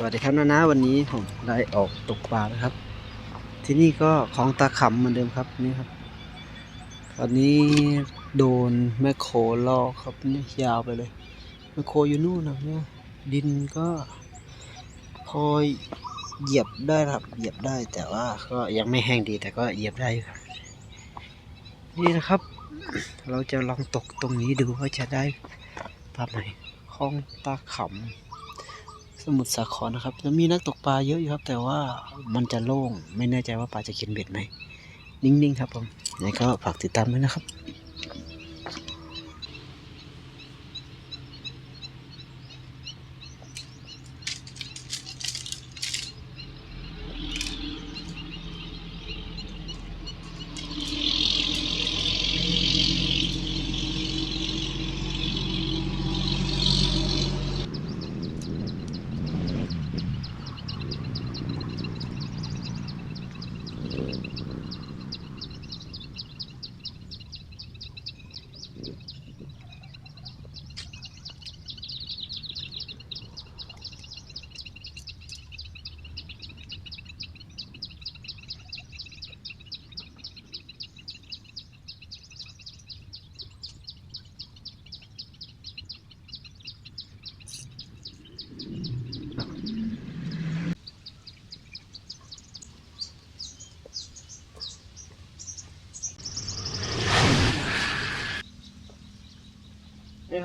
สวัสดีครับนานาวันนี้ผมได้ออกตกปลาแล้วครับ ที่นี่ก็ของตาขำเหมือนเดิมครับนี่ครับตอนนี้โดนแมคโครลอกครับนี่ยาวไปเลยแมคโครอยู่นู่นนะเนี่ยดินก็พอเหยียบได้ครับ เหยียบได้แต่ว่าก็ยังไม่แห้งดีแต่ก็เหยียบได้อยู่ครับ นี่นะครับ เราจะลองตกตรงนี้ดูว่าจะได้ปลาไหมของตาขำ มุทรสาครนะครับจะมีนักตกปลาเยอะอยู่ครับ แต่ว่ามันจะโล่ง ไม่แน่ใจว่าปลาจะกินเบ็ดไหมนิ่งๆครับผมยังไงก็ฝากติดตามด้วยนะครับ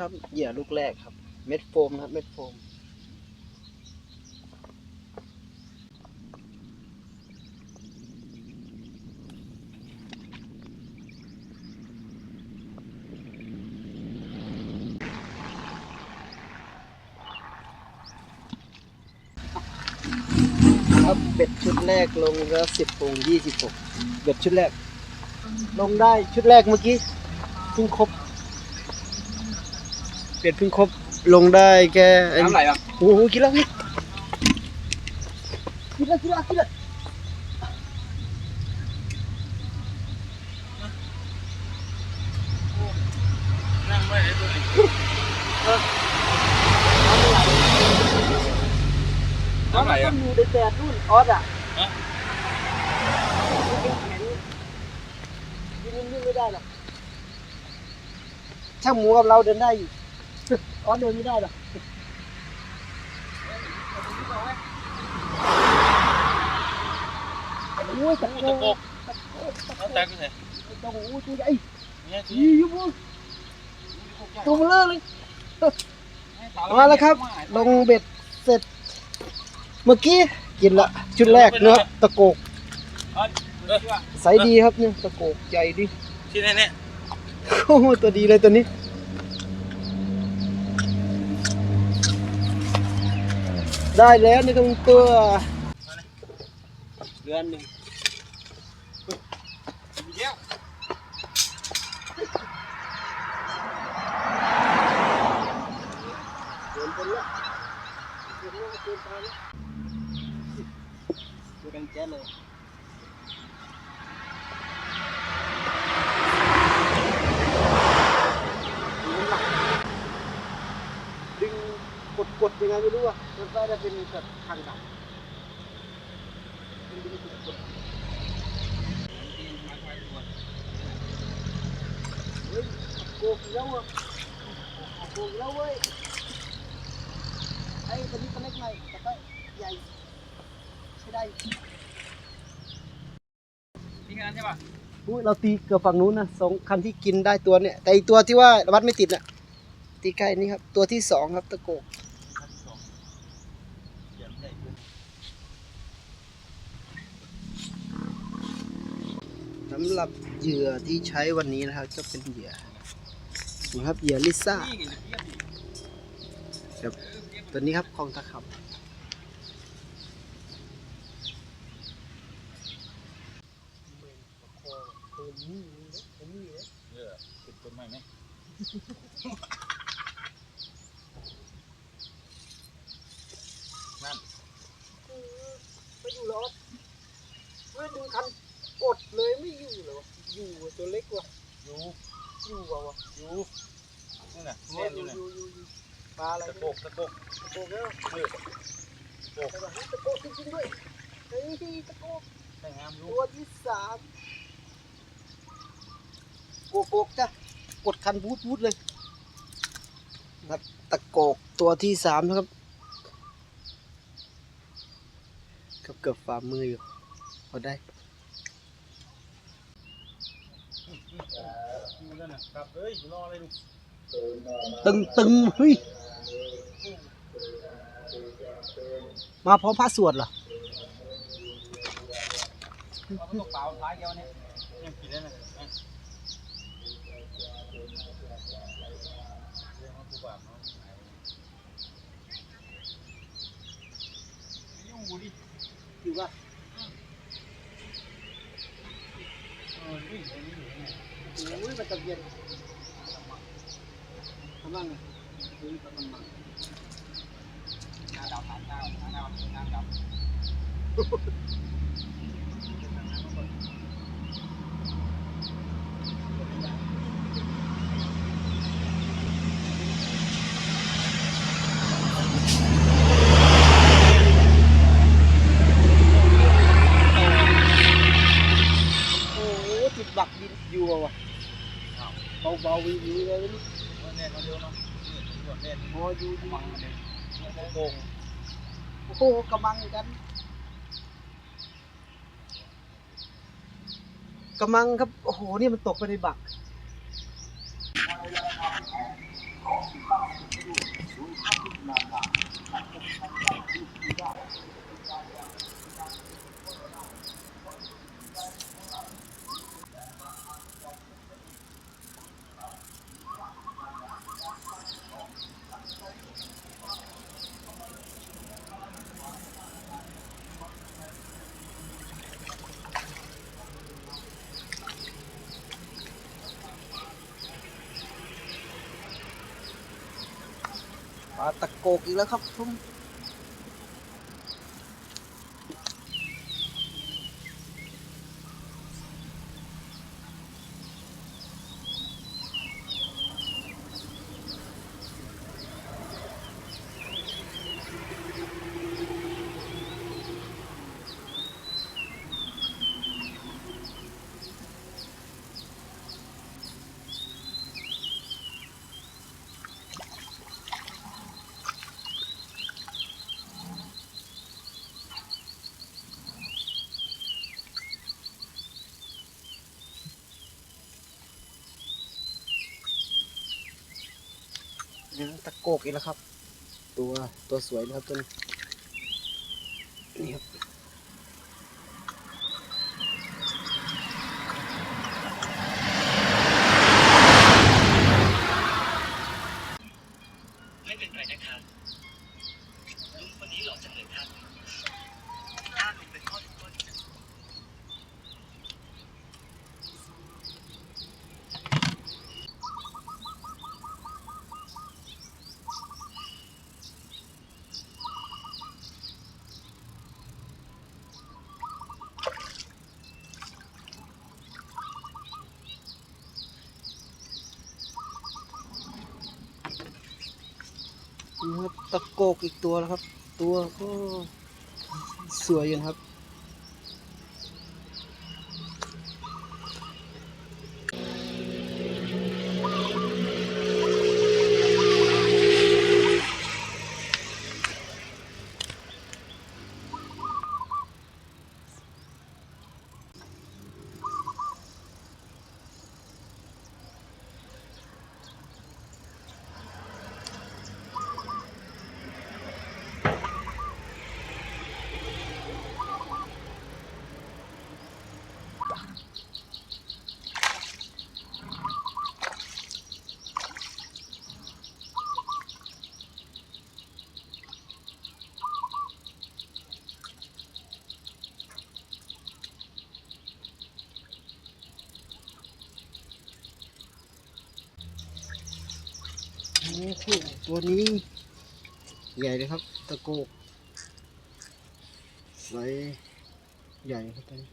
ครับ เหยื่อลูกแรกครับ เม็ดโฟมครับ เม็ดโฟม ครับเบ็ดชุดแรกลงแล้วสิบโมงยี่สิบหกเบ็ดชุดแรก ลงได้ชุดแรกเมื่อกี้เพิ่งครบ เบ็ดเพิ่งครบลงได้แค่ไอ้น้ำไหลอะโอ้โหกินแล้วนี่กินแล้วกินแล้วกินแล้วนั่งไม่ได้ตัวนี้น้ำไหลอะอยู่ในแดดนู่นออสอะฮะยิงยิงไม่ได้หรอกช่างหมูกับเราเดินได้อยู่ ออสเดินไม่ได้หรอกโอ้ยตะตะโกโกกกน้ำแตกไปไหนตะโกกตัวใหญ่เนี่ยทียี่ยุบตัวเบลอเลยมาแล้วครับ ลงเบ็ดเสร็จ เมื่อกี้กินละชุดแรกเนื้อตะโกกเออใสดีครับเนี่ยตะโกกใหญ่ดีที่นี่เนี่ยโอ้โหตัวดีเลยตัวนี้ ได้แล้วนี่ก็เป็นตัวเดือนหนึ่งเยี่ยว เดือนเป็นละเดือนละเดือนไปละดูดังแจ๊ดเลยดึงกดกดยัง ไงไม่รู้อะมันก็จะเป็นแบบทางดับเฮ้ยโกกอีกแล้วอะโกกอีกแล้วเว้ยไอ้ตัวนี้ตัวเล็กหน่อยแต่ก็ใหญ่ใช้ได้ที่านใช่ป่ะอุ้ยเราตีเกือบฝั่งนู้นนะสองคันที่กินได้ตัวเนี่ย แต่อีกตัวที่ว่าวัดไม่ติดน่ะ ตีใกล้นี่ครับ ตัวที่สองครับตะโกก สำหรับเหยื่อที่ใช้วันนี้นะครับ ก็เป็นเหยื่อนะครับเหยื่อลิซ่านี่ไงเยี่ยมครับตัวนี้ครับของตะขับเออติดต้นไม้ไหม นั่น ไม่อยู่แล้วเฮ้ยดึงคันกดเลยไม่อยู่เหร อวะอยู่ว่ะตัวเล็กว่ะอยู่อยู่ว่ะวะอยู่นี่น่ะอ๋อเล่นออยู่ยู่น่ะอยู่อยู่อยู่ปลาอะไรตะโกกตะโกกตะโกกแล้วเออโอ้ตะโกจริงๆด้วยเฮ้ยตะโกใช่งามลูตัวที่สามโกโกกจ้ะกดคันบูทบูทเลยนะครับตะโกกตัวที่สามนะครับเกือบเกือบฝ่ามืออยู่พอได้ มันนั่นน่ะครับเอ้ยรออะไรลูก ตึงตึงเฮ้ยมาพร้อมพระสวดเหรออาไปตกเปล่าท้ายเดียวเนี่กินได้นะเอ้ยเรื่องของกูบาปะไม่ยุ่งกูดิ อยู่ป่ะเออวิ่งไปนี่อยู่เนี่ยโอ้ยมันจะเย็นทำบ้างเลยเฮ้ยมันมาหน้าดาวน้าดาวน้าดาวำ โอ้โหจุดบักดินอยู่อะวะเบาเบาๆวิววิวเลยนี่ เน่นมาเร็วเนาะนี่ตำรวจเน่น พออยู่อยู่ มังมันเอง โกงโอ้โหกำมังกันกำมังครับ โอ้โห นี่มันตกไปในบัก ตะโกกอีกแล้วครับผม ยังตะโกกอีกแล้วครับ ตัวตัวสวยนะครับตัวนี้นี่ครับ ไม่เป็นไรนะครับลุงคนนี้หล่อจังเลยครับถ้าลุงเป็นพ่อลุงก็จะ นี่ครับตะโกกอีกตัวแล้วครับ ตัวก็สวยอยู่นะครับ ตัวนี้ใหญ่เลยครับ ตะโกกใสใหญ่ครับตัวนี้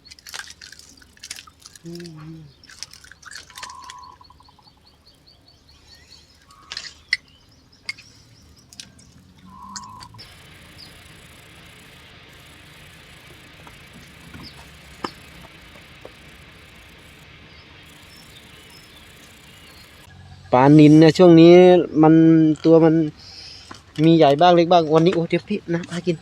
ปลานินเนี่ยช่วงนี้มันตัวมันมีใหญ่บ้างเล็กบ้างวันนี้โอ้เดี๋ยวพี่นะพากิน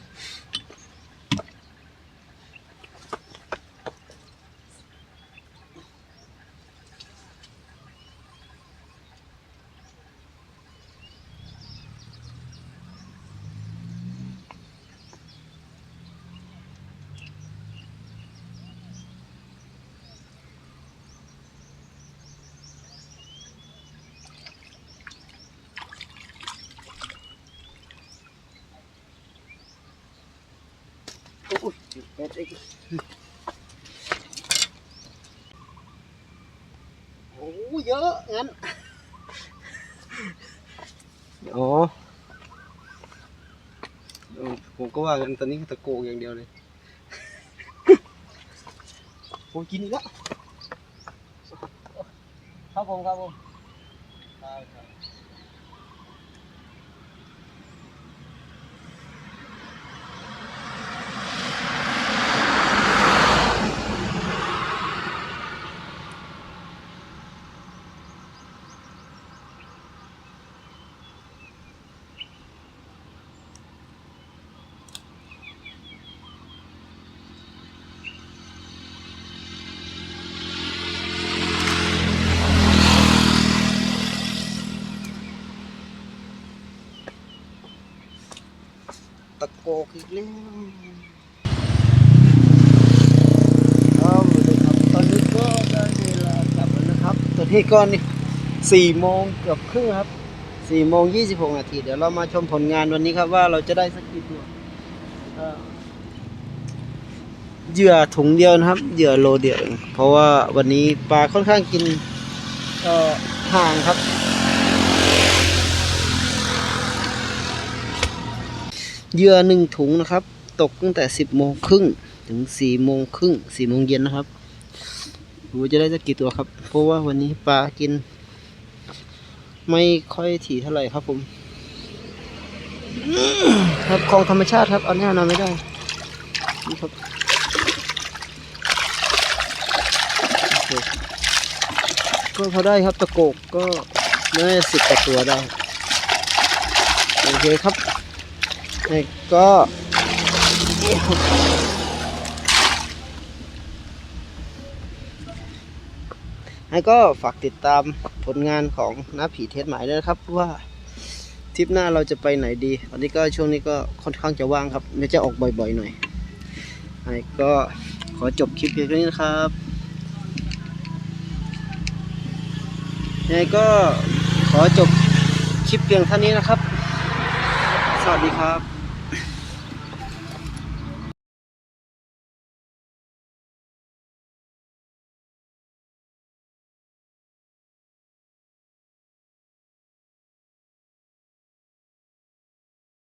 อุ๊ยเป็ดอีกโอ้เยอะงั้นอ๋อเออผมก็ว่า กอีกกอย่างเดียวเลยผมกินอีกแล้วครับตะโกกอีกแล้วครับตอนนี้ก็ได้เวลากลับแล้วนะครับตอนนี้ก็นี่สี่โมงเกือบครึ่งครับสี่โมงยี่สิบหกนาทีเดี๋ยวเรามาชมผลงานวันนี้ครับว่าเราจะได้สักกี่ตัวเอ่อเหยื่อถุงเดียวนะครับ เหยื่อโลเดียว เพราะว่าวันนี้ปลาค่อนข้างกินห่างครับ เหยื่อหนึ่งถุงนะครับ ตกตั้งแต่สิบโมงครึ่งถึงสี่โมงครึ่งสี่โมงเย็นนะครับดูจะได้สักกี่ตัวครับ เพราะว่าวันนี้ปลากิน ไม่ค่อยถี่เท่าไหร่ครับผม ครับของธรรมชาติครับเอาแน่นอนไม่ได้นี่ครับก็พอได้ครับตะโกกก็น่าสิบกว่าตัวได้ โอเคครับ นี่ก็ให้ก็ฝากติดตามผลงานของน้าผีเทสหมายด้วยนะครับว่าทริปหน้าเราจะไปไหนดีวันนี้ก็ช่วงนี้ก็ค่อนข้างจะว่างครับไม่จะออกบ่อยๆหน่อยให้ก็ขอจบคลิปเพียงเท่านี้นะครับยังไงก็ขอจบคลิปเพียงเท่านี้นะครับ สวัสดีครับ